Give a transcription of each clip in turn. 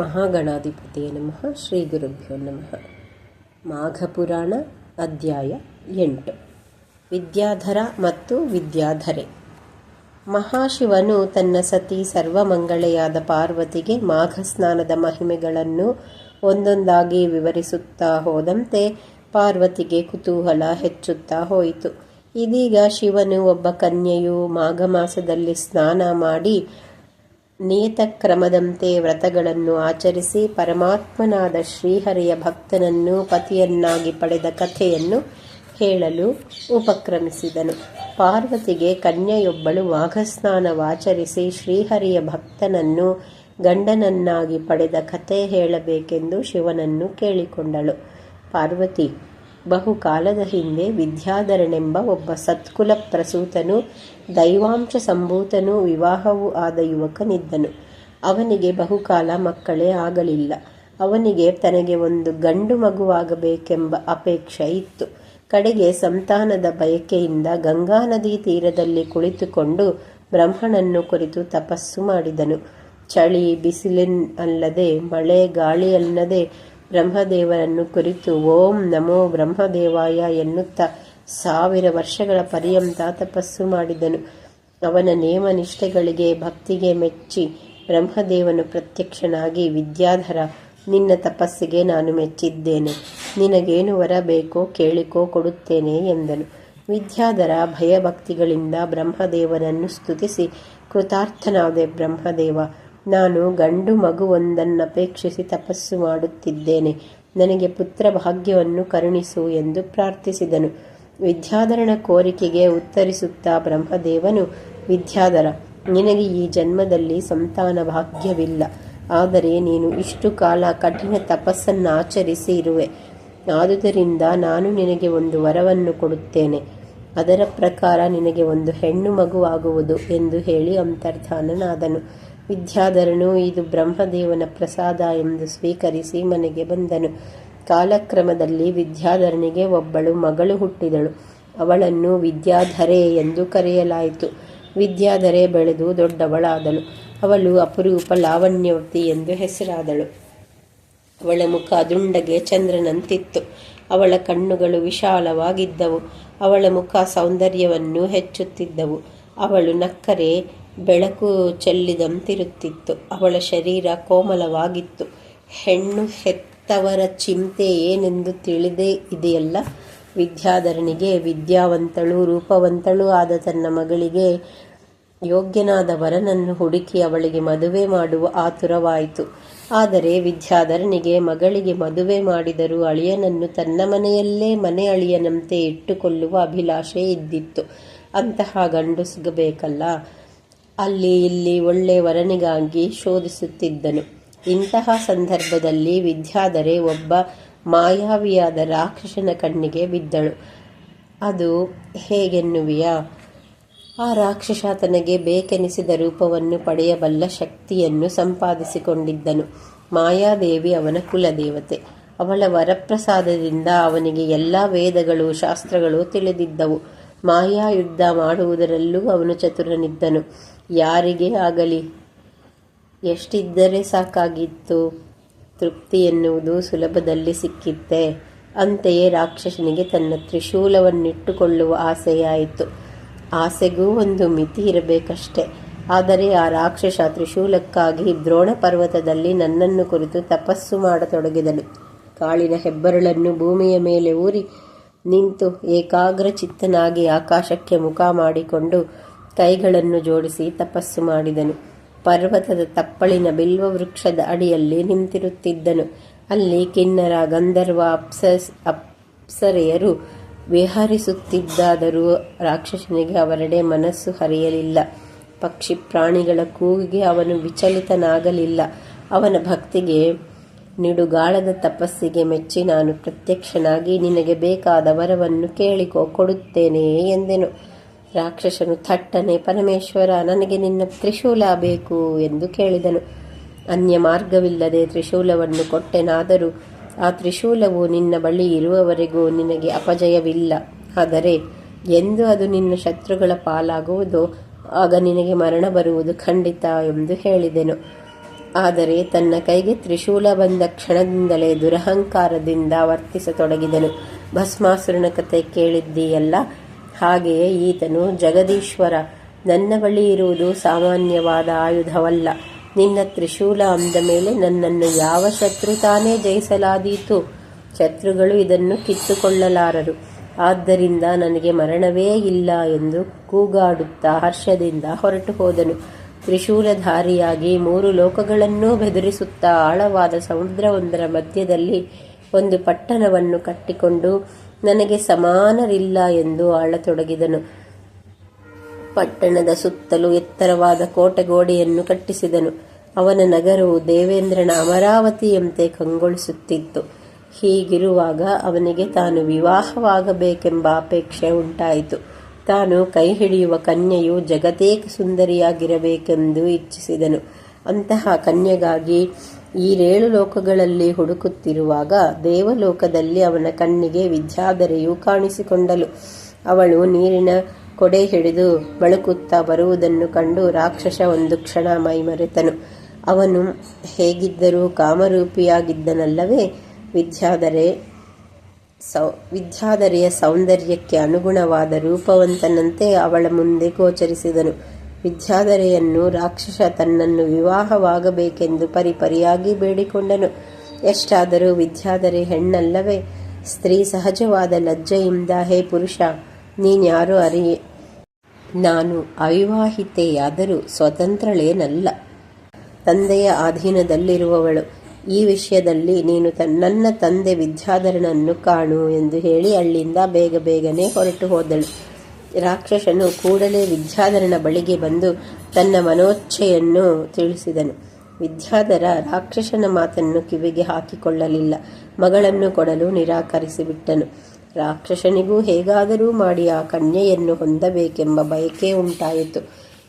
ಮಹಾಗಣಾಧಿಪತಿಯ ನಮಃ, ಶ್ರೀ ಗುರುಭ್ಯೋ ನಮಃ. ಮಾಘಪುರಾಣ, ಅಧ್ಯಾಯ ಎಂಟು. ವಿದ್ಯಾಧರ ಮತ್ತು ವಿದ್ಯಾಧರೆ. ಮಹಾಶಿವನು ತನ್ನ ಸತಿ ಸರ್ವಮಂಗಳೆಯಾದ ಪಾರ್ವತಿಗೆ ಮಾಘ ಸ್ನಾನದ ಮಹಿಮೆಗಳನ್ನು ಒಂದೊಂದಾಗಿ ವಿವರಿಸುತ್ತಾ ಹೋದಂತೆ ಪಾರ್ವತಿಗೆ ಕುತೂಹಲ ಹೆಚ್ಚುತ್ತಾ ಹೋಯಿತು. ಇದೀಗ ಶಿವನು ಒಬ್ಬ ಕನ್ಯೆಯು ಮಾಘ ಮಾಸದಲ್ಲಿ ಸ್ನಾನ ಮಾಡಿ ನಿಯತಕ್ರಮದಂತೆ ವ್ರತಗಳನ್ನು ಆಚರಿಸಿ ಪರಮಾತ್ಮನಾದ ಶ್ರೀಹರಿಯ ಭಕ್ತನನ್ನು ಪತಿಯನ್ನಾಗಿ ಪಡೆದ ಕಥೆಯನ್ನು ಹೇಳಲು ಉಪಕ್ರಮಿಸಿದನು. ಪಾರ್ವತಿಗೆ ಕನ್ಯೆಯೊಬ್ಬಳು ಮಾಘಸ್ನಾನವಾಚರಿಸಿ ಶ್ರೀಹರಿಯ ಭಕ್ತನನ್ನು ಗಂಡನನ್ನಾಗಿ ಪಡೆದ ಕಥೆ ಹೇಳಬೇಕೆಂದು ಶಿವನನ್ನು ಕೇಳಿಕೊಂಡಳು. ಪಾರ್ವತಿ, ಬಹುಕಾಲದ ಹಿಂದೆ ವಿದ್ಯಾಧರನೆಂಬ ಒಬ್ಬ ಸತ್ಕುಲ ಪ್ರಸೂತನು ದೈವಾಂಶ ಸಂಭೂತನೂ ವಿವಾಹವೂ ಆದ ಯುವಕನಿದ್ದನು ಅವನಿಗೆ ಬಹುಕಾಲ ಮಕ್ಕಳೇ ಆಗಲಿಲ್ಲ. ಅವನಿಗೆ ತನಗೆ ಒಂದು ಗಂಡು ಮಗುವಾಗಬೇಕೆಂಬ ಅಪೇಕ್ಷೆ ಇತ್ತು. ಕಡೆಗೆ ಸಂತಾನದ ಬಯಕೆಯಿಂದ ಗಂಗಾ ನದಿ ತೀರದಲ್ಲಿ ಕುಳಿತುಕೊಂಡು ಬ್ರಹ್ಮನನ್ನು ಕುರಿತು ತಪಸ್ಸು ಮಾಡಿದನು. ಚಳಿ, ಬಿಸಿಲಿನ್ ಅಲ್ಲದೆ, ಮಳೆ ಗಾಳಿಯಲ್ಲದೆ ಬ್ರಹ್ಮದೇವರನ್ನು ಕುರಿತು ಓಂ ನಮೋ ಬ್ರಹ್ಮದೇವಾಯ ಎನ್ನುತ್ತಾ ಸಾವಿರ ವರ್ಷಗಳ ಪರ್ಯಂತ ತಪಸ್ಸು ಮಾಡಿದನು. ಅವನ ನೇಮ ನಿಷ್ಠೆಗಳಿಗೆ ಭಕ್ತಿಗೆ ಮೆಚ್ಚಿ ಬ್ರಹ್ಮದೇವನು ಪ್ರತ್ಯಕ್ಷನಾಗಿ, ವಿದ್ಯಾಧರ, ನಿನ್ನ ತಪಸ್ಸಿಗೆ ನಾನು ಮೆಚ್ಚಿದ್ದೇನೆ. ನಿನಗೇನು ವರ ಬೇಕೋ ಕೇಳಿಕೋ ಕೊಡುತ್ತೇನೆ ಎಂದನು. ವಿದ್ಯಾಧರ ಭಯಭಕ್ತಿಗಳಿಂದ ಬ್ರಹ್ಮದೇವನನ್ನು ಸ್ತುತಿಸಿ, ಕೃತಾರ್ಥನಾದೆ ಬ್ರಹ್ಮದೇವ, ನಾನು ಗಂಡು ಮಗುವೊಂದನ್ನಪೇಕ್ಷಿಸಿ ತಪಸ್ಸು ಮಾಡುತ್ತಿದ್ದೇನೆ. ನನಗೆ ಪುತ್ರ ಭಾಗ್ಯವನ್ನು ಕರುಣಿಸು ಎಂದು ಪ್ರಾರ್ಥಿಸಿದನು. ವಿದ್ಯಾಧರನ ಕೋರಿಕೆಗೆ ಉತ್ತರಿಸುತ್ತಾ ಬ್ರಹ್ಮದೇವನು, ವಿದ್ಯಾಧರ, ನಿನಗೆ ಈ ಜನ್ಮದಲ್ಲಿ ಸಂತಾನ ಭಾಗ್ಯವಿಲ್ಲ. ಆದರೆ ನೀನು ಇಷ್ಟು ಕಾಲ ಕಠಿಣ ತಪಸ್ಸನ್ನು ಆಚರಿಸಿ ಇರುವೆ ಆದುದರಿಂದ ನಾನು ನಿನಗೆ ಒಂದು ವರವನ್ನು ಕೊಡುತ್ತೇನೆ. ಅದರ ಪ್ರಕಾರ ನಿನಗೆ ಒಂದು ಹೆಣ್ಣು ಮಗುವಾಗುವುದು ಎಂದು ಹೇಳಿ ಅಂತರ್ಧಾನನಾದನು. ವಿದ್ಯಾಧರನು, ಇದು ಬ್ರಹ್ಮದೇವನ ಪ್ರಸಾದ ಎಂದು ಸ್ವೀಕರಿಸಿ ಮನೆಗೆ ಬಂದನು. ಕಾಲಕ್ರಮದಲ್ಲಿ ವಿದ್ಯಾಧರನಿಗೆ ಒಬ್ಬಳು ಮಗಳು ಹುಟ್ಟಿದಳು. ಅವಳನ್ನು ವಿದ್ಯಾಧರೆ ಎಂದು ಕರೆಯಲಾಯಿತು. ವಿದ್ಯಾಧರೆ ಬೆಳೆದು ದೊಡ್ಡವಳಾದಳು. ಅವಳು ಅಪರೂಪ ಲಾವಣ್ಯವತಿ ಎಂದು ಹೆಸರಾದಳು. ಅವಳ ಮುಖ ದುಂಡಗೆ ಚಂದ್ರನಂತಿತ್ತು. ಅವಳ ಕಣ್ಣುಗಳು ವಿಶಾಲವಾಗಿದ್ದವು. ಅವಳ ಮುಖ ಸೌಂದರ್ಯವನ್ನು ಹೆಚ್ಚುತ್ತಿದ್ದವು. ಅವಳು ನಕ್ಕರೆ, ಬೆಳಕು ಚೆಲ್ಲಿದಂತಿರುತ್ತಿತ್ತು. ಅವಳ ಶರೀರ ಕೋಮಲವಾಗಿತ್ತು. ಹೆಣ್ಣು ಹೆತ್ತವರ ಚಿಂತೆ ಏನೆಂದು ತಿಳಿದೇ ಇದೆಯಲ್ಲ? ವಿದ್ಯಾಧರನಿಗೆ ವಿದ್ಯಾವಂತಳು, ರೂಪವಂತಳು ಆದ ತನ್ನ ಮಗಳಿಗೆ ಯೋಗ್ಯನಾದ ವರನನ್ನು ಹುಡುಕಿ ಅವಳಿಗೆ ಮದುವೆ ಮಾಡುವ ಆತುರವಾಯಿತು. ಆದರೆ ವಿದ್ಯಾಧರನಿಗೆ ಮಗಳಿಗೆ ಮದುವೆ ಮಾಡಿದರೂ ಅಳಿಯನನ್ನು ತನ್ನ ಮನೆಯಲ್ಲೇ ಮನೆ ಅಳಿಯನಂತೆ ಇಟ್ಟುಕೊಳ್ಳುವ ಅಭಿಲಾಷೆ ಇದ್ದಿತ್ತು. ಅಂತಹ ಗಂಡು ಸಿಗಬೇಕಲ್ಲ? ಅಲ್ಲಿ ಇಲ್ಲಿ ಒಳ್ಳೆ ವರನಿಗಾಗಿ ಶೋಧಿಸುತ್ತಿದ್ದನು. ಇಂತಹ ಸಂದರ್ಭದಲ್ಲಿ ವಿದ್ಯಾಧರೆ ಒಬ್ಬ ಮಾಯಾವಿಯಾದ ರಾಕ್ಷಸನ ಕಣ್ಣಿಗೆ ಬಿದ್ದಳು. ಅದು ಹೇಗೆನ್ನುವಿಯಾ? ಆ ರಾಕ್ಷಸ ತನಗೆ ಬೇಕೆನಿಸಿದ ರೂಪವನ್ನು ಪಡೆಯಬಲ್ಲ ಶಕ್ತಿಯನ್ನು ಸಂಪಾದಿಸಿಕೊಂಡಿದ್ದನು. ಮಾಯಾದೇವಿ ಅವನ ಕುಲದೇವತೆ. ಅವಳ ವರಪ್ರಸಾದದಿಂದ ಅವನಿಗೆ ಎಲ್ಲ ವೇದಗಳು ಶಾಸ್ತ್ರಗಳು ತಿಳಿದಿದ್ದವು. ಮಾಯಾ ಯುದ್ಧ ಮಾಡುವುದರಲ್ಲೂ ಅವನು ಚತುರನಿದ್ದನು. ಯಾರಿಗೆ ಆಗಲಿ? ಎಷ್ಟಿದ್ದರೆ ಸಾಕಾಗಿತ್ತು. ತೃಪ್ತಿ ಎನ್ನುವುದು ಸುಲಭದಲ್ಲಿ ಸಿಕ್ಕಿತ್ತೆ ಅಂತೆಯೇ ರಾಕ್ಷಸನಿಗೆ ತನ್ನ ತ್ರಿಶೂಲವನ್ನಿಟ್ಟುಕೊಳ್ಳುವ ಆಸೆಯಾಯಿತು. ಆಸೆಗೂ ಒಂದು ಮಿತಿ ಇರಬೇಕಷ್ಟೆ. ಆದರೆ ಆ ರಾಕ್ಷಸ ತ್ರಿಶೂಲಕ್ಕಾಗಿ ದ್ರೋಣ ಪರ್ವತದಲ್ಲಿ ನನ್ನನ್ನು ಕುರಿತು ತಪಸ್ಸು ಮಾಡತೊಡಗಿದನು ಕಾಳಿನ ಹೆಬ್ಬರಳನ್ನು ಭೂಮಿಯ ಮೇಲೆ ಊರಿ ನಿಂತು ಏಕಾಗ್ರ ಚಿತ್ತನಾಗಿ ಆಕಾಶಕ್ಕೆ ಮುಖ ಮಾಡಿಕೊಂಡು ಕೈಗಳನ್ನು ಜೋಡಿಸಿ ತಪಸ್ಸು ಮಾಡಿದನು. ಪರ್ವತದ ತಪ್ಪಳಿನ ಬಿಲ್ವ ವೃಕ್ಷದ ಅಡಿಯಲ್ಲಿ ನಿಂತಿರುತ್ತಿದ್ದನು. ಅಲ್ಲಿ ಕಿನ್ನರ ಗಂಧರ್ವ ಅಪ್ಸಸ್, ಅಪ್ಸರೆಯರು ವಿಹರಿಸುತ್ತಿದ್ದಾದರೂ ರಾಕ್ಷಸನಿಗೆ ಅವರೆಡೆ ಮನಸ್ಸು ಹರಿಯಲಿಲ್ಲ. ಪಕ್ಷಿ ಪ್ರಾಣಿಗಳ ಕೂಗಿಗೆ ಅವನು ವಿಚಲಿತನಾಗಲಿಲ್ಲ. ಅವನ ಭಕ್ತಿಗೆ ನಿಡುಗಾಳದ ತಪಸ್ಸಿಗೆ ಮೆಚ್ಚಿ ನಾನು ಪ್ರತ್ಯಕ್ಷನಾಗಿ ನಿನಗೆ ಬೇಕಾದ ವರವನ್ನು ಕೇಳಿಕೊ, ಕೊಡುತ್ತೇನೆ ಎಂದೆನು. ರಾಕ್ಷಸನು ಥಟ್ಟನೆ, ಪರಮೇಶ್ವರ, ನನಗೆ ನಿನ್ನ ತ್ರಿಶೂಲ ಬೇಕು ಎಂದು ಕೇಳಿದನು. ಅನ್ಯ ಮಾರ್ಗವಿಲ್ಲದೆ ತ್ರಿಶೂಲವನ್ನು ಕೊಟ್ಟೆನಾದರೂ ಆ ತ್ರಿಶೂಲವು ನಿನ್ನ ಬಳಿ ಇರುವವರೆಗೂ ನಿನಗೆ ಅಪಜಯವಿಲ್ಲ. ಆದರೆ ಎಂದು ಅದು ನಿನ್ನ ಶತ್ರುಗಳ ಪಾಲಾಗುವುದು, ಆಗ ನಿನಗೆ ಮರಣ ಬರುವುದು ಖಂಡಿತ ಎಂದು ಹೇಳಿದೆನು. ಆದರೆ ತನ್ನ ಕೈಗೆ ತ್ರಿಶೂಲ ಬಂದ ಕ್ಷಣದಿಂದಲೇ ದುರಹಂಕಾರದಿಂದ ವರ್ತಿಸತೊಡಗಿದನು. ಭಸ್ಮಾಸುರನ ಕತೆ ಕೇಳಿದ್ದೀಯಲ್ಲ ಹಾಗೆಯೇ ಈತನು, ಜಗದೀಶ್ವರ, ನನ್ನ ಬಳಿ ಇರುವುದು ಸಾಮಾನ್ಯವಾದ ಆಯುಧವಲ್ಲ. ನಿನ್ನ ತ್ರಿಶೂಲ ಅಂದ ಮೇಲೆ ನನ್ನನ್ನು ಯಾವ ಶತ್ರು ತಾನೇ ಜಯಿಸಲಾದೀತು? ಶತ್ರುಗಳು ಇದನ್ನು ಕಿತ್ತುಕೊಳ್ಳಲಾರರು. ಆದ್ದರಿಂದ ನನಗೆ ಮರಣವೇ ಇಲ್ಲ ಎಂದು ಕೂಗಾಡುತ್ತಾ ಹರ್ಷದಿಂದ ಹೊರಟು ಹೋದನು. ತ್ರಿಶೂಲಧಾರಿಯಾಗಿ ಮೂರು ಲೋಕಗಳನ್ನೂ ಬೆದರಿಸುತ್ತಾ ಆಳವಾದ ಸಮುದ್ರವೊಂದರ ಮಧ್ಯದಲ್ಲಿ ಒಂದು ಪಟ್ಟಣವನ್ನು ಕಟ್ಟಿಕೊಂಡು ನನಗೆ ಸಮಾನರಿಲ್ಲ ಎಂದು ಆಳತೊಡಗಿದನು. ಪಟ್ಟಣದ ಸುತ್ತಲೂ ಎತ್ತರವಾದ ಕೋಟೆಗೋಡೆಯನ್ನು ಕಟ್ಟಿಸಿದನು. ಅವನ ನಗರವು ದೇವೇಂದ್ರನ ಅಮರಾವತಿಯಂತೆ ಕಂಗೊಳಿಸುತ್ತಿತ್ತು. ಹೀಗಿರುವಾಗ ಅವನಿಗೆ ತಾನು ವಿವಾಹವಾಗಬೇಕೆಂಬ ಅಪೇಕ್ಷೆ ಉಂಟಾಯಿತು. ತಾನು ಕೈ ಹಿಡಿಯುವ ಕನ್ಯೆಯು ಜಗತೇಕ ಸುಂದರಿಯಾಗಿರಬೇಕೆಂದು ಇಚ್ಛಿಸಿದನು. ಅಂತಹ ಕನ್ಯೆಗಾಗಿ ಈರೇಳು ಲೋಕಗಳಲ್ಲಿ ಹುಡುಕುತ್ತಿರುವಾಗ ದೇವಲೋಕದಲ್ಲಿ ಅವನ ಕಣ್ಣಿಗೆ ವಿದ್ಯಾಧರೆಯು ಕಾಣಿಸಿಕೊಂಡಳು ಅವಳು ನೀರಿನ ಕೊಡೆ ಹಿಡಿದು ಬಳುಕುತ್ತಾ ಬರುವುದನ್ನು ಕಂಡು ರಾಕ್ಷಸ ಒಂದು ಕ್ಷಣ ಮೈಮರೆತನು ಅವನು ಹೇಗಿದ್ದರೂ ಕಾಮರೂಪಿಯಾಗಿದ್ದನಲ್ಲವೇ? ವಿದ್ಯಾಧರೆ ಸೌ, ವಿದ್ಯಾಧರೆಯ ಸೌಂದರ್ಯಕ್ಕೆ ಅನುಗುಣವಾದ ರೂಪವಂತನಂತೆ ಅವಳ ಮುಂದೆ ಗೋಚರಿಸಿದನು. ವಿದ್ಯಾಧರೆಯನ್ನು ರಾಕ್ಷಸ ತನ್ನನ್ನು ವಿವಾಹವಾಗಬೇಕೆಂದು ಪರಿಪರಿಯಾಗಿ ಬೇಡಿಕೊಂಡನು. ಎಷ್ಟಾದರೂ ವಿದ್ಯಾಧರೆ ಹೆಣ್ಣಲ್ಲವೇ, ಸ್ತ್ರೀ ಸಹಜವಾದ ಲಜ್ಜೆಯಿಂದ, ಹೇ ಪುರುಷ, ನೀನ್ಯಾರು ಅರಿಯೆ ನಾನು ಅವಿವಾಹಿತೆಯಾದರೂ ಸ್ವತಂತ್ರಳೇನಲ್ಲ. ತಂದೆಯ ಅಧೀನದಲ್ಲಿರುವವಳು ಈ ವಿಷಯದಲ್ಲಿ ನೀನು ನನ್ನ ತಂದೆ ವಿದ್ಯಾಧರನನ್ನು ಕಾಣು ಎಂದು ಹೇಳಿ ಅಲ್ಲಿಂದ ಬೇಗ ಬೇಗನೆ ಹೊರಟು ಹೋದಳು. ರಾಕ್ಷಸನು ಕೂಡಲೇ ವಿದ್ಯಾಧರನ ಬಳಿಗೆ ಬಂದು ತನ್ನ ಮನೋಚ್ಛೆಯನ್ನು ತಿಳಿಸಿದನು. ವಿದ್ಯಾಧರ ರಾಕ್ಷಸನ ಮಾತನ್ನು ಕಿವಿಗೆ ಹಾಕಿಕೊಳ್ಳಲಿಲ್ಲ. ಮಗಳನ್ನು ಕೊಡಲು ನಿರಾಕರಿಸಿಬಿಟ್ಟನು. ರಾಕ್ಷಸನಿಗೂ ಹೇಗಾದರೂ ಮಾಡಿ ಆ ಕನ್ಯೆಯನ್ನು ಹೊಂದಬೇಕೆಂಬ ಬಯಕೆ ಉಂಟಾಯಿತು.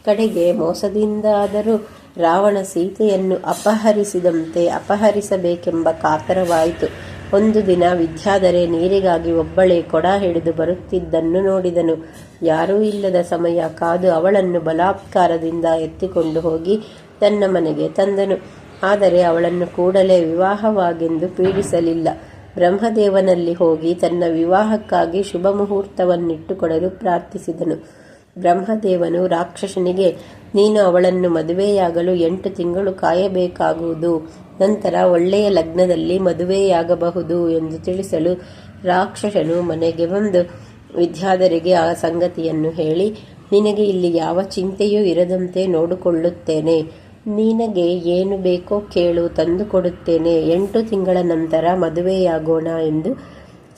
ಕಡೆಗೆ ಮೋಸದಿಂದಾದರೂ ರಾವಣ ಸೀತೆಯನ್ನು ಅಪಹರಿಸಿದಂತೆ ಅಪಹರಿಸಬೇಕೆಂಬ ಕಾತರವಾಯಿತು. ಒಂದು ದಿನ ವಿದ್ಯಾಧರೆ ನೀರಿಗಾಗಿ ಒಬ್ಬಳೇ ಕೊಡ ಹಿಡಿದು ಬರುತ್ತಿದ್ದನ್ನು ನೋಡಿದನು. ಯಾರೂ ಇಲ್ಲದ ಸಮಯ ಕಾದು ಅವಳನ್ನು ಬಲಾತ್ಕಾರದಿಂದ ಎತ್ತಿಕೊಂಡು ಹೋಗಿ ತನ್ನ ಮನೆಗೆ ತಂದನು. ಆದರೆ ಅವಳನ್ನು ಕೂಡಲೇ ವಿವಾಹವಾಗೆಂದು ಪೀಡಿಸಲಿಲ್ಲ. ಬ್ರಹ್ಮದೇವನಲ್ಲಿ ಹೋಗಿ ತನ್ನ ವಿವಾಹಕ್ಕಾಗಿ ಶುಭ ಮುಹೂರ್ತವನ್ನಿಟ್ಟುಕೊಡಲು ಪ್ರಾರ್ಥಿಸಿದನು. ಬ್ರಹ್ಮದೇವನು ರಾಕ್ಷಸನಿಗೆ, ನೀನು ಅವಳನ್ನು ಮದುವೆಯಾಗಲು ಎಂಟು ತಿಂಗಳು ಕಾಯಬೇಕಾಗುವುದು. ನಂತರ ಒಳ್ಳೆಯ ಲಗ್ನದಲ್ಲಿ ಮದುವೆಯಾಗಬಹುದು ಎಂದು ತಿಳಿಸಲು ರಾಕ್ಷಸನು ಮನೆಗೆ ಬಂದು, ವಿದ್ಯಾಧರಿಗೆ ಆ ಸಂಗತಿಯನ್ನು ಹೇಳಿ, ನಿನಗೆ ಇಲ್ಲಿ ಯಾವ ಚಿಂತೆಯೂ ಇರದಂತೆ ನೋಡಿಕೊಳ್ಳುತ್ತೇನೆ. ನಿನಗೆ ಏನು ಬೇಕೋ ಕೇಳು, ತಂದುಕೊಡುತ್ತೇನೆ. ಎಂಟು ತಿಂಗಳ ನಂತರ ಮದುವೆಯಾಗೋಣ ಎಂದು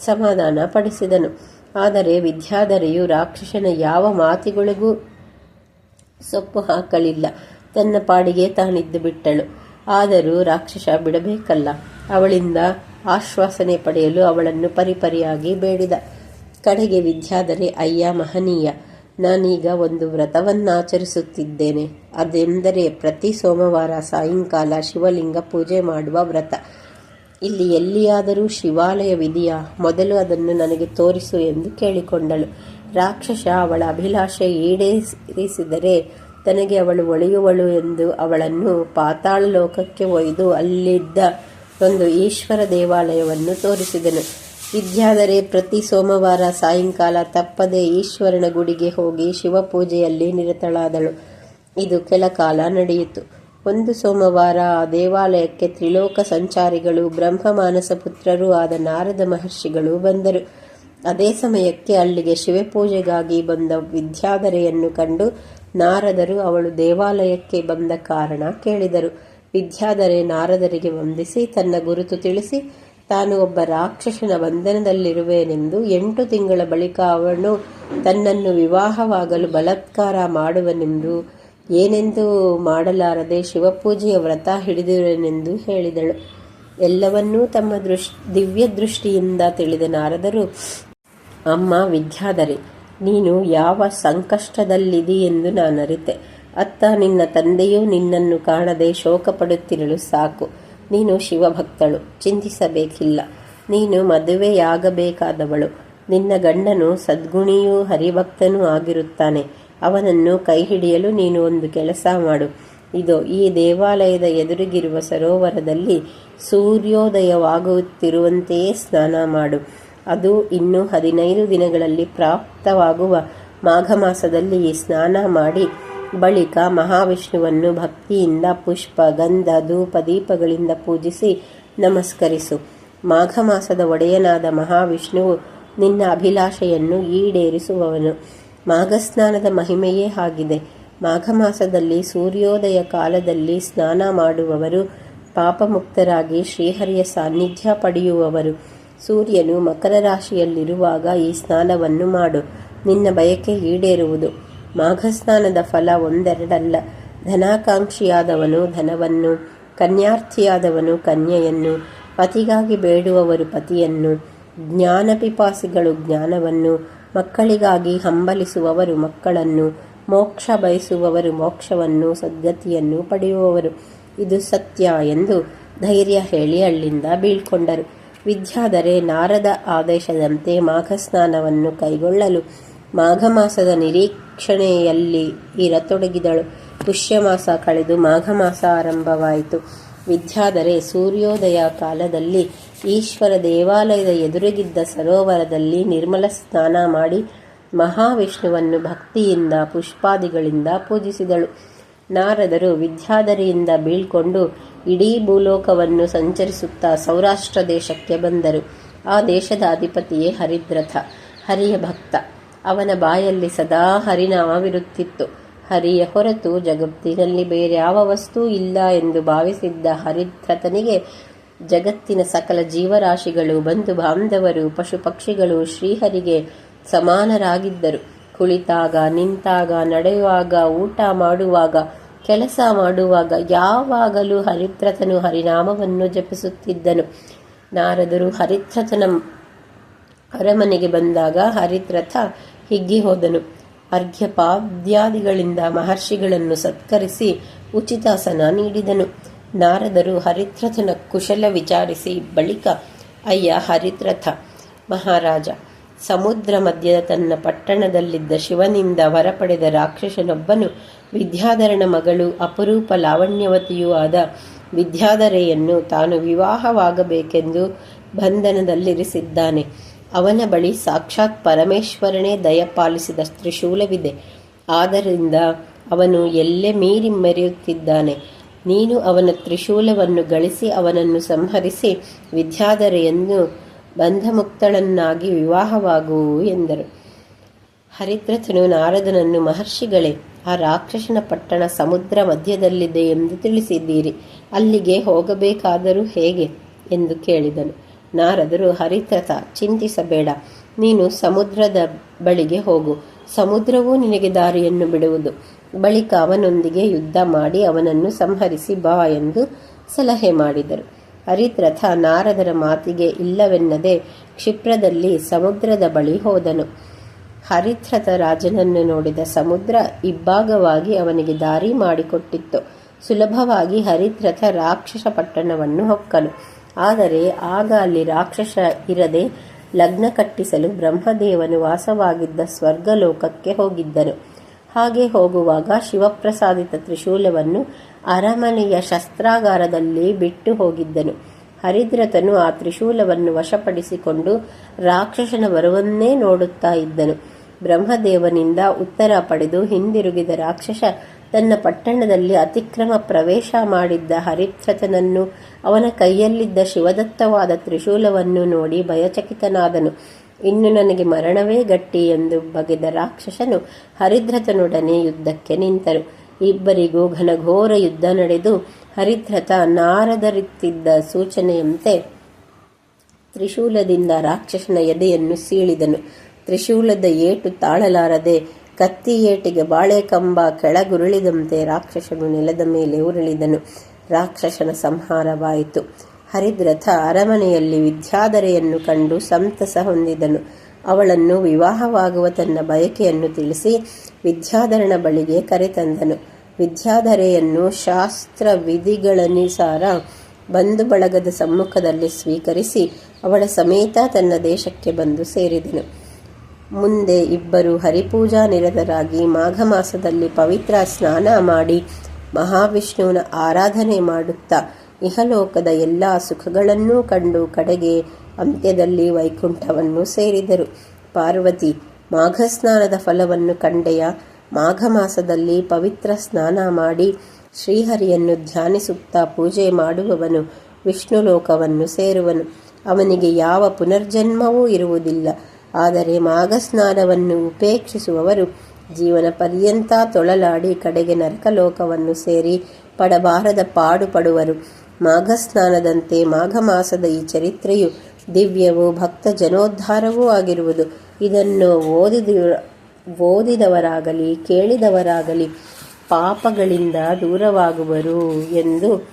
ಸಮಾಧಾನ ಪಡಿಸಿದನು. ಆದರೆ ವಿದ್ಯಾಧರೆಯು ರಾಕ್ಷಸನ ಯಾವ ಮಾತಿಗಳಿಗೂ ಸೊಪ್ಪು ಹಾಕಲಿಲ್ಲ. ತನ್ನ ಪಾಡಿಗೆ ತಾನಿದ್ದು ಬಿಟ್ಟಳು. ಆದರೂ ರಾಕ್ಷಸ ಬಿಡಬೇಕಲ್ಲ. ಅವಳಿಂದ ಆಶ್ವಾಸನೆ ಪಡೆಯಲು ಅವಳನ್ನು ಪರಿಪರಿಯಾಗಿ ಬೇಡಿದ. ಕಡೆಗೆ ವಿದ್ಯಾಧರೆ, ಅಯ್ಯ ಮಹನೀಯ, ನಾನೀಗ ಒಂದು ವ್ರತವನ್ನಾಚರಿಸುತ್ತಿದ್ದೇನೆ. ಅದೆಂದರೆ ಪ್ರತಿ ಸೋಮವಾರ ಸಾಯಂಕಾಲ ಶಿವಲಿಂಗ ಪೂಜೆ ಮಾಡುವ ವ್ರತ. ಇಲ್ಲಿ ಎಲ್ಲಿಯಾದರೂ ಶಿವಾಲಯವಿದೆಯಾ ಮೊದಲು ಅದನ್ನು ನನಗೆ ತೋರಿಸು ಎಂದು ಕೇಳಿಕೊಂಡಳು. ರಾಕ್ಷಸ ಅವಳ ಅಭಿಲಾಷೆ ಈಡೇರಿಸಿದರೆ ತನಗೆ ಅವಳು ಒಳೆಯುವಳು ಎಂದು ಅವಳನ್ನು ಪಾತಾಳ ಲೋಕಕ್ಕೆ ಒಯ್ದು ಅಲ್ಲಿದ್ದ ಒಂದು ಈಶ್ವರ ದೇವಾಲಯವನ್ನು ತೋರಿಸಿದನು. ವಿದ್ಯಾಧರೆ ಪ್ರತಿ ಸೋಮವಾರ ಸಾಯಂಕಾಲ ತಪ್ಪದೆ ಈಶ್ವರನ ಗುಡಿಗೆ ಹೋಗಿ ಶಿವಪೂಜೆಯಲ್ಲಿ ನಿರತಳಾದಳು. ಇದು ಕೆಲ ಕಾಲ ನಡೆಯಿತು. ಒಂದು ಸೋಮವಾರ ಆ ದೇವಾಲಯಕ್ಕೆ ತ್ರಿಲೋಕ ಸಂಚಾರಿಗಳು, ಬ್ರಹ್ಮಮಾನಸ ಪುತ್ರರೂ ಆದ ನಾರದ ಮಹರ್ಷಿಗಳು ಬಂದರು. ಅದೇ ಸಮಯಕ್ಕೆ ಅಲ್ಲಿಗೆ ಶಿವಪೂಜೆಗಾಗಿ ಬಂದ ವಿದ್ಯಾಧರೆಯನ್ನು ಕಂಡು ನಾರದರು ಅವಳು ದೇವಾಲಯಕ್ಕೆ ಬಂದ ಕಾರಣ ಕೇಳಿದರು. ವಿದ್ಯಾಧರೆ ನಾರದರಿಗೆ ವಂದಿಸಿ ತನ್ನ ಗುರುತು ತಿಳಿಸಿ, ತಾನು ಒಬ್ಬ ರಾಕ್ಷಸನ ಬಂಧನದಲ್ಲಿರುವೆನೆಂದು ಎಂಟು ತಿಂಗಳ ಬಳಿಕ ಅವನು ತನ್ನನ್ನು ವಿವಾಹವಾಗಲು ಬಲತ್ಕಾರ ಮಾಡುವನೆಂದು, ಏನೆಂದು ಮಾಡಲಾರದೆ ಶಿವಪೂಜೆಯ ವ್ರತ ಹಿಡಿದಿರುವೆನೆಂದು ಹೇಳಿದಳು. ಎಲ್ಲವನ್ನೂ ತಮ್ಮ ದೃಶ್ ದಿವ್ಯ ದೃಷ್ಟಿಯಿಂದ ತಿಳಿದ ನಾರದರು, ಅಮ್ಮ ವಿದ್ಯಾಧರೆ ನೀನು ಯಾವ ಸಂಕಷ್ಟದಲ್ಲಿದೆಯೆಂದು ನಾನರಿತೆ. ಅತ್ತ ನಿನ್ನ ತಂದೆಯೂ ನಿನ್ನನ್ನು ಕಾಣದೆ ಶೋಕ ಪಡುತ್ತಿರಲು ಸಾಕು. ನೀನು ಶಿವಭಕ್ತಳು, ಚಿಂತಿಸಬೇಕಿಲ್ಲ. ನೀನು ಮದುವೆಯಾಗಬೇಕಾದವಳು. ನಿನ್ನ ಗಂಡನು ಸದ್ಗುಣಿಯೂ ಹರಿಭಕ್ತನೂ ಆಗಿರುತ್ತಾನೆ. ಅವನನ್ನು ಕೈ ಹಿಡಿಯಲು ನೀನು ಒಂದು ಕೆಲಸ ಮಾಡು. ಇದು, ಈ ದೇವಾಲಯದ ಎದುರಿಗಿರುವ ಸರೋವರದಲ್ಲಿ ಸೂರ್ಯೋದಯವಾಗುತ್ತಿರುವಂತೆಯೇ ಸ್ನಾನ ಮಾಡು. ಅದು ಇನ್ನು ಹದಿನೈದು ದಿನಗಳಲ್ಲಿ ಪ್ರಾಪ್ತವಾಗುವ. ಮಾಘ ಮಾಸದಲ್ಲಿ ಸ್ನಾನ ಮಾಡಿ ಬಳಿಕ ಮಹಾವಿಷ್ಣುವನ್ನು ಭಕ್ತಿಯಿಂದ ಪುಷ್ಪ, ಗಂಧ, ಧೂಪ, ದೀಪಗಳಿಂದ ಪೂಜಿಸಿ ನಮಸ್ಕರಿಸು. ಮಾಘ ಮಾಸದ ಒಡೆಯನಾದ ಮಹಾವಿಷ್ಣುವು ನಿನ್ನ ಅಭಿಲಾಷೆಯನ್ನು ಈಡೇರಿಸುವವನು. ಮಾಘಸ್ನಾನದ ಮಹಿಮೆಯೇ ಆಗಿದೆ. ಮಾಘ ಮಾಸದಲ್ಲಿ ಸೂರ್ಯೋದಯ ಕಾಲದಲ್ಲಿ ಸ್ನಾನ ಮಾಡುವವರು ಪಾಪಮುಕ್ತರಾಗಿ ಶ್ರೀಹರಿಯ ಸಾನ್ನಿಧ್ಯ ಪಡೆಯುವವರು. ಸೂರ್ಯನು ಮಕರ ರಾಶಿಯಲ್ಲಿರುವಾಗ ಈ ಸ್ನಾನವನ್ನು ಮಾಡು. ನಿನ್ನ ಬಯಕೆ ಈಡೇರುವುದು. ಮಾಘಸ್ನಾನದ ಫಲ ಒಂದೆರಡಲ್ಲ. ಧನಾಕಾಂಕ್ಷಿಯಾದವನು ಧನವನ್ನು, ಕನ್ಯಾರ್ಥಿಯಾದವನು ಕನ್ಯೆಯನ್ನು, ಪತಿಗಾಗಿ ಬೇಡುವವರು ಪತಿಯನ್ನು, ಜ್ಞಾನಪಿಪಾಸಿಗಳು ಜ್ಞಾನವನ್ನು, ಮಕ್ಕಳಿಗಾಗಿ ಹಂಬಲಿಸುವವರು ಮಕ್ಕಳನ್ನು, ಮೋಕ್ಷ ಬಯಸುವವರು ಮೋಕ್ಷವನ್ನು, ಸದ್ಗತಿಯನ್ನು ಪಡೆಯುವವರು. ಇದು ಸತ್ಯ ಎಂದು ಧೈರ್ಯ ಹೇಳಿ ಅಲ್ಲಿಂದ ಬೀಳ್ಕೊಂಡರು. ವಿದ್ಯಾಧರೆ, ನಾರದ ಆದೇಶದಂತೆ ಮಾಘಸ್ನಾನವನ್ನು ಕೈಗೊಳ್ಳಲು ಮಾಘ ಮಾಸದ ನಿರೀಕ್ಷಣೆಯಲ್ಲಿ ಇರತೊಡಗಿದಳು. ಪುಷ್ಯಮಾಸ ಕಳೆದು ಮಾಘ ಮಾಸ ಆರಂಭವಾಯಿತು. ವಿದ್ಯಾಧರೆ, ಸೂರ್ಯೋದಯ ಕಾಲದಲ್ಲಿ ಈಶ್ವರ ದೇವಾಲಯದ ಎದುರಿಗಿದ್ದ ಸರೋವರದಲ್ಲಿ ನಿರ್ಮಲ ಸ್ನಾನ ಮಾಡಿ ಮಹಾವಿಷ್ಣುವನ್ನು ಭಕ್ತಿಯಿಂದ, ಪುಷ್ಪಾದಿಗಳಿಂದ ಪೂಜಿಸಿದಳು. ನಾರದರು ವಿದ್ಯಾಧರಿಯಿಂದ ಬೀಳ್ಕೊಂಡು ಇಡೀ ಭೂಲೋಕವನ್ನು ಸಂಚರಿಸುತ್ತಾ ಸೌರಾಷ್ಟ್ರ ದೇಶಕ್ಕೆ ಬಂದರು. ಆ ದೇಶದ ಅಧಿಪತಿಯೇ ಹರಿದ್ರಥ, ಹರಿಯ ಭಕ್ತ. ಅವನ ಬಾಯಲ್ಲಿ ಸದಾ ಹರಿನಾಮವಿರುತ್ತಿತ್ತು. ಹರಿಯ ಹೊರತು ಜಗತ್ತಿನಲ್ಲಿ ಬೇರೆ ಯಾವ ವಸ್ತು ಇಲ್ಲ ಎಂದು ಭಾವಿಸಿದ್ದ ಹರಿದ್ರಥನಿಗೆ ಜಗತ್ತಿನ ಸಕಲ ಜೀವರಾಶಿಗಳು, ಬಂಧು ಬಾಂಧವರು, ಪಶು ಪಕ್ಷಿಗಳು ಶ್ರೀಹರಿಗೆ ಸಮಾನರಾಗಿದ್ದರು. ಕುಳಿತಾಗ, ನಿಂತಾಗ, ನಡೆಯುವಾಗ, ಊಟ ಮಾಡುವಾಗ ಕೆಲಸ ಮಾಡುವಾಗ ಯಾವಾಗಲೂ ಹರಿದ್ರಥನು ಹರಿನಾಮವನ್ನು ಜಪಿಸುತ್ತಿದ್ದನು. ನಾರದರು ಹರಿತ್ರತನ ಅರಮನೆಗೆ ಬಂದಾಗ ಹರಿದ್ರಥ ಹಿಗ್ಗಿ ಹೋದನು. ಅರ್ಘ್ಯಪಾದ್ಯಾದಿಗಳಿಂದ ಮಹರ್ಷಿಗಳನ್ನು ಸತ್ಕರಿಸಿ ಉಚಿತಾಸನ ನೀಡಿದನು. ನಾರದರು ಹರಿತ್ರಥನ ಕುಶಲ ವಿಚಾರಿಸಿ ಬಳಿಕ, ಅಯ್ಯ ಹರಿದ್ರಥ ಮಹಾರಾಜ ಸಮುದ್ರ ಮಧ್ಯದ ತನ್ನ ಪಟ್ಟಣದಲ್ಲಿದ್ದ ಶಿವನಿಂದ ಹೊರಪಡೆದ ಪಡೆದ ರಾಕ್ಷಸನೊಬ್ಬನು ವಿದ್ಯಾಧರನ ಮಗಳು ಅಪರೂಪ ಲಾವಣ್ಯವತಿಯೂ ಆದ ವಿದ್ಯಾಧರೆಯನ್ನು ತಾನು ವಿವಾಹವಾಗಬೇಕೆಂದು ಬಂಧನದಲ್ಲಿರಿಸಿದ್ದಾನೆ. ಅವನ ಬಳಿ ಸಾಕ್ಷಾತ್ ಪರಮೇಶ್ವರನೇ ದಯಪಾಲಿಸಿದ ತ್ರಿಶೂಲವಿದೆ. ಆದ್ದರಿಂದ ಅವನು ಎಲ್ಲೆ ಮೀರಿ ಮೆರೆಯುತ್ತಿದ್ದಾನೆ. ನೀನು ಅವನ ತ್ರಿಶೂಲವನ್ನು ಗಳಿಸಿ ಅವನನ್ನು ಸಂಹರಿಸಿ ವಿದ್ಯಾಧರೆಯನ್ನು ಬಂಧಮುಕ್ತಳನ್ನಾಗಿ ವಿವಾಹವಾಗು ಎಂದರು. ಹರಿದ್ರಥನು ನಾರದನನ್ನು, ಮಹರ್ಷಿಗಳೇ, ಆ ರಾಕ್ಷಸನ ಪಟ್ಟಣ ಸಮುದ್ರ ಮಧ್ಯದಲ್ಲಿದೆ ಎಂದು ತಿಳಿಸಿದ್ದೀರಿ. ಅಲ್ಲಿಗೆ ಹೋಗಬೇಕಾದರೂ ಹೇಗೆ? ಎಂದು ಕೇಳಿದನು. ನಾರದರು ಹರಿದ್ರಥ ಚಿಂತಿಸಬೇಡ. ನೀನು ಸಮುದ್ರದ ಬಳಿಗೆ ಹೋಗು. ಸಮುದ್ರವೂ ನಿನಗೆ ದಾರಿಯನ್ನು ಬಿಡುವುದು. ಬಳಿಕ ಅವನೊಂದಿಗೆ ಯುದ್ಧ ಮಾಡಿ ಅವನನ್ನು ಸಂಹರಿಸಿ ಬಾ ಎಂದು ಸಲಹೆ ಮಾಡಿದರು. ಹರಿದ್ರಥ ನಾರದರ ಮಾತಿಗೆ ಇಲ್ಲವೆನ್ನದೆ ಕ್ಷಿಪ್ರದಲ್ಲಿ ಸಮುದ್ರದ ಬಳಿ ಹೋದನು. ಹರಿತ್ರಥ ರಾಜನನ್ನು ನೋಡಿದ ಸಮುದ್ರ ಇಬ್ಬಾಗವಾಗಿ ಅವನಿಗೆ ದಾರಿ ಮಾಡಿಕೊಟ್ಟಿತ್ತು. ಸುಲಭವಾಗಿ ಹರಿತ್ರಥ ರಾಕ್ಷಸ ಪಟ್ಟಣವನ್ನು ಹೊಕ್ಕನು. ಆದರೆ ಆಗ ಅಲ್ಲಿ ರಾಕ್ಷಸ ಇರದೆ ಲಗ್ನ ಕಟ್ಟಿಸಲು ಬ್ರಹ್ಮದೇವನು ವಾಸವಾಗಿದ್ದ ಸ್ವರ್ಗಲೋಕಕ್ಕೆ ಹೋಗಿದ್ದನು. ಹಾಗೆ ಹೋಗುವಾಗ ಶಿವಪ್ರಸಾದಿತ ತ್ರಿಶೂಲವನ್ನು ಅರಮನೆಯ ಶಸ್ತ್ರಾಗಾರದಲ್ಲಿ ಬಿಟ್ಟು ಹೋಗಿದ್ದನು. ಹರಿದ್ರತನು ಆ ತ್ರಿಶೂಲವನ್ನು ವಶಪಡಿಸಿಕೊಂಡು ರಾಕ್ಷಸನ ಬರುವನ್ನೇ ನೋಡುತ್ತಾ ಇದ್ದನು. ಬ್ರಹ್ಮದೇವನಿಂದ ಉತ್ತರ ಪಡೆದು ಹಿಂದಿರುಗಿದ ರಾಕ್ಷಸ ತನ್ನ ಪಟ್ಟಣದಲ್ಲಿ ಅತಿಕ್ರಮ ಪ್ರವೇಶ ಮಾಡಿದ್ದ ಹರಿದ್ರತನನ್ನು ಅವನ ಕೈಯಲ್ಲಿದ್ದ ಶಿವದತ್ತವಾದ ತ್ರಿಶೂಲವನ್ನು ನೋಡಿ ಭಯಚಕಿತನಾದನು. ಇನ್ನು ನನಗೆ ಮರಣವೇ ಗಟ್ಟಿ ಎಂದು ಬಗೆದ ರಾಕ್ಷಸನು ಹರಿದ್ರಥನೊಡನೆ ಯುದ್ಧಕ್ಕೆ ನಿಂತರು. ಇಬ್ಬರಿಗೂ ಘನಘೋರ ಯುದ್ಧ ನಡೆದು ಹರಿದ್ರಥ ನಾರದರಿತ್ತಿದ್ದ ಸೂಚನೆಯಂತೆ ತ್ರಿಶೂಲದಿಂದ ರಾಕ್ಷಸನ ಎದೆಯನ್ನು ಸೀಳಿದನು. ತ್ರಿಶೂಲದ ಏಟು ತಾಳಲಾರದೆ ಕತ್ತಿ ಏಟಿಗೆ ಬಾಳೆಕಂಬ ಕೆಳಗುರುಳಿದಂತೆ ರಾಕ್ಷಸನು ನೆಲದ ಮೇಲೆ ಉರುಳಿದನು. ರಾಕ್ಷಸನ ಸಂಹಾರವಾಯಿತು. ಹರಿದ್ರಥ ಅರಮನೆಯಲ್ಲಿ ವಿದ್ಯಾಧರೆಯನ್ನು ಕಂಡು ಸಂತಸ ಹೊಂದಿದನು. ಅವಳನ್ನು ವಿವಾಹವಾಗುವ ತನ್ನ ಬಯಕೆಯನ್ನು ತಿಳಿಸಿ ವಿದ್ಯಾಧರನ ಬಳಿಗೆ ಕರೆತಂದನು. ವಿದ್ಯಾಧರೆಯನ್ನು ಶಾಸ್ತ್ರ ವಿಧಿಗಳನುಸಾರ ಬಂಧು ಬಳಗದ ಸಮ್ಮುಖದಲ್ಲಿ ಸ್ವೀಕರಿಸಿ ಅವಳ ಸಮೇತ ತನ್ನ ದೇಶಕ್ಕೆ ಬಂದು ಸೇರಿದನು. ಮುಂದೆ ಇಬ್ಬರು ಹರಿಪೂಜಾ ನಿರತರಾಗಿ ಮಾಘ ಮಾಸದಲ್ಲಿ ಪವಿತ್ರ ಸ್ನಾನ ಮಾಡಿ ಮಹಾವಿಷ್ಣುವಿನ ಆರಾಧನೆ ಮಾಡುತ್ತಾ ಇಹಲೋಕದ ಎಲ್ಲ ಸುಖಗಳನ್ನೂ ಕಂಡು ಕಡೆಗೆ ಅಂತ್ಯದಲ್ಲಿ ವೈಕುಂಠವನ್ನು ಸೇರಿದರು. ಪಾರ್ವತಿ ಮಾಘಸ್ನಾನದ ಫಲವನ್ನು ಕಂಡೆಯ ಮಾಘ ಮಾಸದಲ್ಲಿ ಪವಿತ್ರ ಸ್ನಾನ ಮಾಡಿ ಶ್ರೀಹರಿಯನ್ನು ಧ್ಯಾನಿಸುತ್ತಾ ಪೂಜೆ ಮಾಡುವವನು ವಿಷ್ಣು ಲೋಕವನ್ನು ಸೇರುವನು. ಅವನಿಗೆ ಯಾವ ಪುನರ್ಜನ್ಮವೂ ಇರುವುದಿಲ್ಲ. ಆದರೆ ಮಾಘಸ್ನಾನವನ್ನು ಉಪೇಕ್ಷಿಸುವವರು ಜೀವನ ಪರ್ಯಂತ ತೊಳಲಾಡಿ ಕಡೆಗೆ ನರಕಲೋಕವನ್ನು ಸೇರಿ ಪಡಬಾರದ ಪಾಡು ಪಡುವರು ಮಾಘಸ್ನಾನದಂತೆ ಮಾಘ ಮಾಸದ ಈ ಚರಿತ್ರೆಯು ದಿವ್ಯವೂ ಭಕ್ತ ಜನೋದ್ಧಾರವೂ ಆಗಿರುವುದು. ಇದನ್ನು ಓದಿದ ಓದಿದವರಾಗಲಿ, ಕೇಳಿದವರಾಗಲಿ ಪಾಪಗಳಿಂದ ದೂರವಾಗುವರು ಎಂದು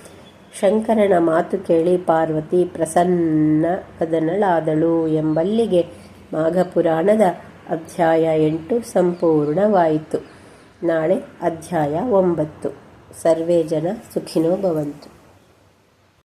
ಶಂಕರನ ಮಾತು ಕೇಳಿ ಪಾರ್ವತಿ ಪ್ರಸನ್ನ ಕದನಳಾದಳು ಎಂಬಲ್ಲಿಗೆ ಮಾಘಪುರಾಣದ ಅಧ್ಯಾಯ ಎಂಟು ಸಂಪೂರ್ಣವಾಯಿತು. ನಾಳೆ ಅಧ್ಯಾಯ ಒಂಬತ್ತು. ಸರ್ವೇ ಜನ ಸುಖಿನೋ ಭವಂತು.